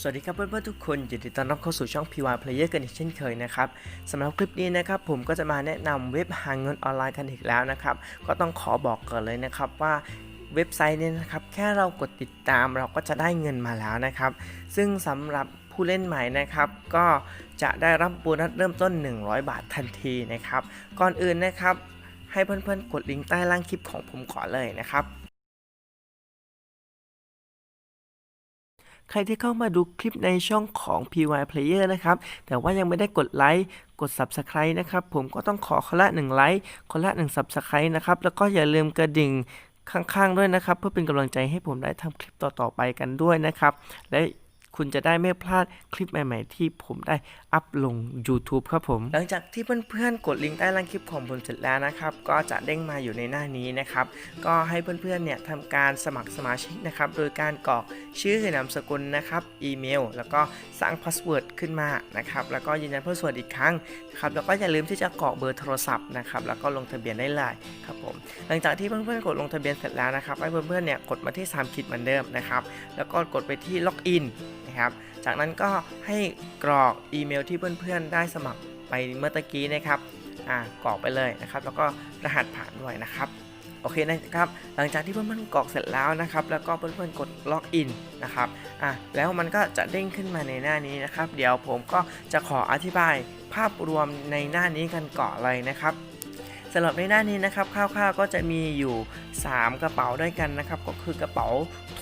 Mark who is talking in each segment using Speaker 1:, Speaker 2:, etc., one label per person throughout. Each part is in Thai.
Speaker 1: สวัสดีครับเพื่อนๆทุกคนยินดีต้อนรับเข้าสู่ช่อง PY Player กันอีกเช่นเคยนะครับสำหรับคลิปนี้นะครับผมก็จะมาแนะนำเว็บหาเงินออนไลน์กันอีกแล้วนะครับก็ต้องขอบอกก่อนเลยนะครับว่าเว็บไซต์นี้นะครับแค่เรากดติดตามเราก็จะได้เงินมาแล้วนะครับ ซึ่งสำหรับผู้เล่นใหม่นะครับ ก็จะได้รับโบนัสเริ่มต้น 100 บาททันทีนะครับ ก่อนอื่นนะครับ ให้เพื่อนๆกดลิงก์ใต้ล่างคลิปของผมก่อนเลยนะครับ ใครที่เข้ามาดูคลิปในช่องของ PY Player นะครับ แต่ว่ายังไม่ได้กดไลค์กด Subscribe นะครับ ผมก็ต้องขอคนละ1ไลค์คนละ1 Subscribe นะครับ แล้วก็อย่าลืมกระดิ่งข้างๆด้วยนะครับ เพื่อเป็นกำลังใจให้ผมได้ทำคลิปต่อๆไปกันด้วยนะครับ และ คุณจะได้ไม่พลาดคลิปใหม่ ๆ ที่ผมได้อัพลง YouTube ครับผม หลังจากที่เพื่อนๆ กดลิงก์ใต้ล่างคลิปของผมเสร็จแล้วนะครับ ก็จะเด้งมาอยู่ในหน้านี้นะครับ ก็ให้เพื่อนๆ เนี่ยทำการสมัครสมาชิกนะครับ โดยการกรอกชื่อนามสกุลนะครับ อีเมล แล้วก็สร้างพาสเวิร์ดขึ้นมานะครับ แล้วก็ยืนยันพาสเวิร์ดอีกครั้งนะครับ แล้วก็อย่าลืมที่จะกรอกเบอร์โทรศัพท์นะครับ แล้วก็ลงทะเบียนได้เลยครับผม หลังจากที่เพื่อนๆ กดลงทะเบียนเสร็จแล้วนะครับ ให้เพื่อนๆ เนี่ยกดมาที่3ขีดเหมือนเดิมนะครับ แล้วก็กดไปที่ล็อกอินนะครับ จากนั้นก็ให้กรอกอีเมลที่เพื่อนๆ ได้สมัครไปเมื่อตะกี้นะครับอ่ากรอกไปเลยนะครับ แล้วก็รหัสผ่านด้วยนะครับโอเคนะครับ หลังจากที่เพื่อนๆกรอกเสร็จแล้วนะครับ แล้วก็เพื่อนๆกดล็อกอินนะครับ อะ แล้วมันก็จะเด้งขึ้นมาในหน้านี้นะครับ เดี๋ยวผมก็จะขออธิบายภาพรวมในหน้านี้กันก่อนเลยนะครับสำหรับในหน้านี้นะครับคร่าวๆก็จะมีอยู่ 3 กระเป๋าด้วยกันนะครับ ก็คือกระเป๋า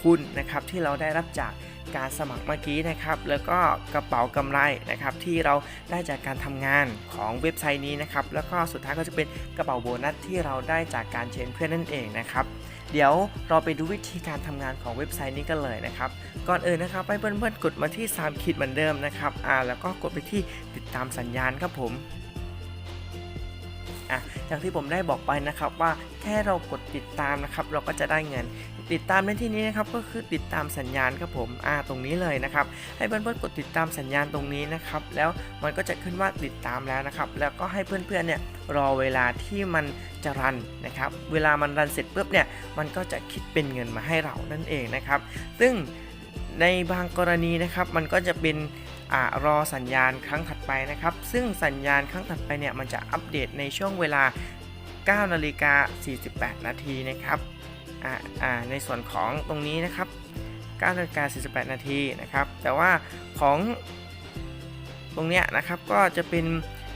Speaker 1: ทุนนะครับที่เราได้รับจากการสมัครเมื่อกี้นะครับ แล้วก็กระเป๋ากำไรนะครับที่เราได้จากการทำงานของเว็บไซต์นี้นะครับ แล้วก็สุดท้ายก็จะเป็นกระเป๋าโบนัสที่เราได้จากการเชิญเพื่อนนั่นเองนะครับ เดี๋ยวเราไปดูวิธีการทำงานของเว็บไซต์นี้กันเลยนะครับ ก่อนอื่นนะครับให้เพื่อนๆกดมาที่3ขีดเหมือนเดิมนะครับอ่าแล้วก็กดไปที่ติดตามสัญญาณครับผม อะอย่างที่ผมได้บอกไปนะครับว่าแค่เรากดติดตามนะครับ เราก็จะได้เงิน ติดตามในที่นี้นะครับก็คือติดตามสัญญาณครับผมอ่าตรงนี้เลยนะครับ ให้เพื่อนๆกดติดตามสัญญาณตรงนี้นะครับ แล้วมันก็จะขึ้นว่าติดตามแล้วนะครับ แล้วก็ให้เพื่อนๆเนี่ยรอเวลาที่มันจะรันนะครับ เวลามันรันเสร็จปุ๊บเนี่ยมันก็จะคิดเป็นเงินมาให้เรานั่นเองนะครับ ซึ่งในบางกรณีนะครับมันก็จะเป็น อรอสัญญาณครั้งถัดไปนะครับ ซึ่งสัญญาณครั้งถัดไปเนี่ยมันจะอัปเดตในช่วงเวลา 9 นาฬิกา 48 นาทีนะครับในส่วนของตรงนี้นะครับ 9 นาฬิกา 48 นาทีนะครับ แต่ว่าของตรงเนี้ยนะครับก็จะเป็น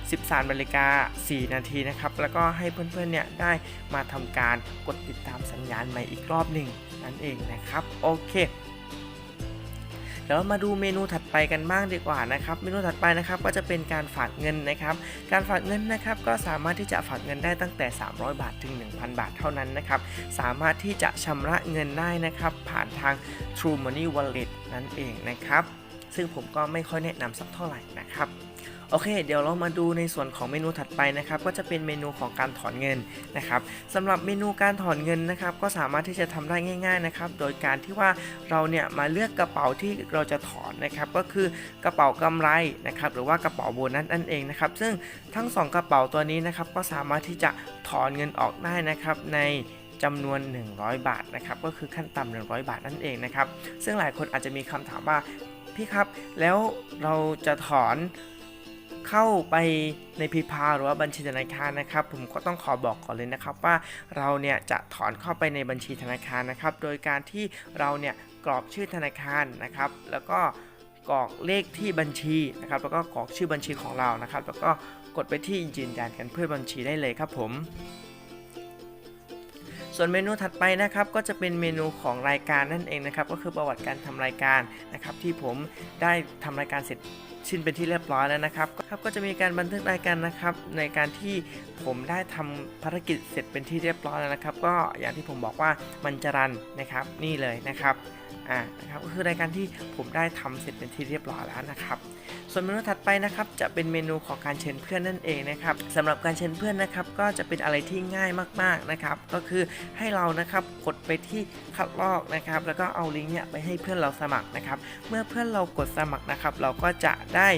Speaker 1: 13นาฬิกา 4 นาทีนะครับ แล้วก็ให้เพื่อนๆเนี่ยได้มาทำการกดติดตามสัญญาณใหม่อีกรอบหนึ่งนั่นเองนะครับ โอเค เดี๋ยวมาดูเมนูถัดไปกันบ้างดีกว่านะครับเมนูถัดไปนะครับก็จะเป็นการฝากเงินนะครับ การฝากเงินนะครับก็สามารถที่จะฝากเงินได้ตั้งแต่ 300 บาทถึง 1,000 บาทเท่านั้นนะครับสามารถที่จะชำระเงินได้นะครับผ่านทาง True Money Wallet นั่นเองนะครับ ซึ่งผมก็ไม่ค่อยแนะนำสักเท่าไหร่นะครับ โอเค เดี๋ยวเรามาดูในส่วนของเมนูถัดไปนะครับ ก็จะเป็นเมนูของการถอนเงินนะครับสำหรับเมนูการถอนเงินนะครับ ก็สามารถที่จะทำได้ง่าย ๆนะครับ โดยการที่ว่าเราเนี่ยมาเลือกกระเป๋าที่เราจะถอนนะครับ ก็คือกระเป๋ากำไรนะครับ หรือว่ากระเป๋าโบนัสนั่นเองนะครับ ซึ่งทั้งสองกระเป๋าตัวนี้นะครับ ก็สามารถที่จะถอนเงินออกได้นะครับในจำนวน 100 บาทนะครับก็คือขั้นต่ำ100 บาทนั่นเองนะครับซึ่งหลายคนอาจจะมีคำถามว่าพี่ครับ แล้วเราจะถอน เข้าไปในพีพาหรือว่าบัญชีธนาคารนะครับ ผมก็ต้องขอบอกก่อนเลยนะครับว่าเราเนี่ยจะถอนเข้าไปในบัญชีธนาคารนะครับ โดยการที่เราเนี่ยกรอกชื่อธนาคารนะครับ แล้วก็กรอกเลขที่บัญชีนะครับ แล้วก็กรอกชื่อบัญชีของเรานะครับ แล้วก็กดไปที่ยืนยันกันเพื่อบัญชีได้เลยครับผมส่วนเมนูถัดไปนะครับก็จะเป็นเมนูของรายการนั่นเองนะครับก็คือประวัติการทำรายการนะครับที่ผมได้ทำรายการเสร็จ สิ้นเป็นที่เรียบร้อยแล้วนะครับครับก็จะมีการบันทึกรายการนะครับ ในการที่ผมได้ทำภารกิจเสร็จเป็นที่เรียบร้อยแล้วนะครับ ก็อย่างที่ผมบอกว่ามันจะรันนะครับ นี่เลยนะครับ อ่านะครับก็คือรายการที่ผมได้ทำเสร็จเป็นที่เรียบร้อยแล้วนะครับส่วนเมนูถัดไปนะครับจะเป็นเมนูของการเชิญเพื่อนนั่นเองนะครับสำหรับการเชิญเพื่อนนะครับก็จะเป็นอะไรที่ง่ายมากๆนะครับก็คือให้เรานะครับกดไปที่คัดลอกนะครับแล้วก็เอาลิงก์เนี่ยไปให้เพื่อนเราสมัครนะครับเมื่อเพื่อนเรากดสมัครนะครับเราก็จะได้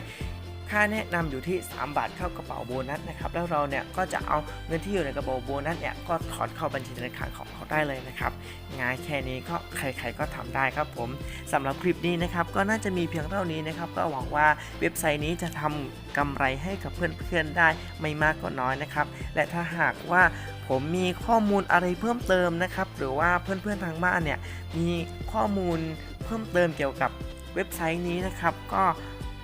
Speaker 1: ค่าแนะนำอยู่ที่ 3 บาทเข้ากระเป๋าโบนัสนะครับแล้วเราเนี่ยก็จะเอาเงินที่อยู่ในกระเป๋าโบนัสเนี่ยก็ถอนเข้าบัญชีธนาคารของเราได้เลยนะครับง่ายแค่นี้ก็ใครๆก็ทำได้ครับผมสำหรับคลิปนี้นะครับก็น่าจะมีเพียงเท่านี้นะครับก็หวังว่าเว็บไซต์นี้จะทำกำไรให้กับเพื่อนๆได้ไม่มากก็น้อยนะครับและถ้าหากว่าผมมีข้อมูลอะไรเพิ่มเติมนะครับหรือว่าเพื่อนๆทางบ้านเนี่ยมีข้อมูลเพิ่มเติมเกี่ยวกับเว็บไซต์นี้นะครับ ก็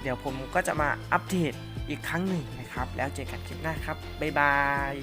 Speaker 1: เดี๋ยวผมก็จะมาอัปเดตอีกครั้งหนึ่งนะครับ แล้วเจอกันคลิปหน้าครับ บ๊ายบาย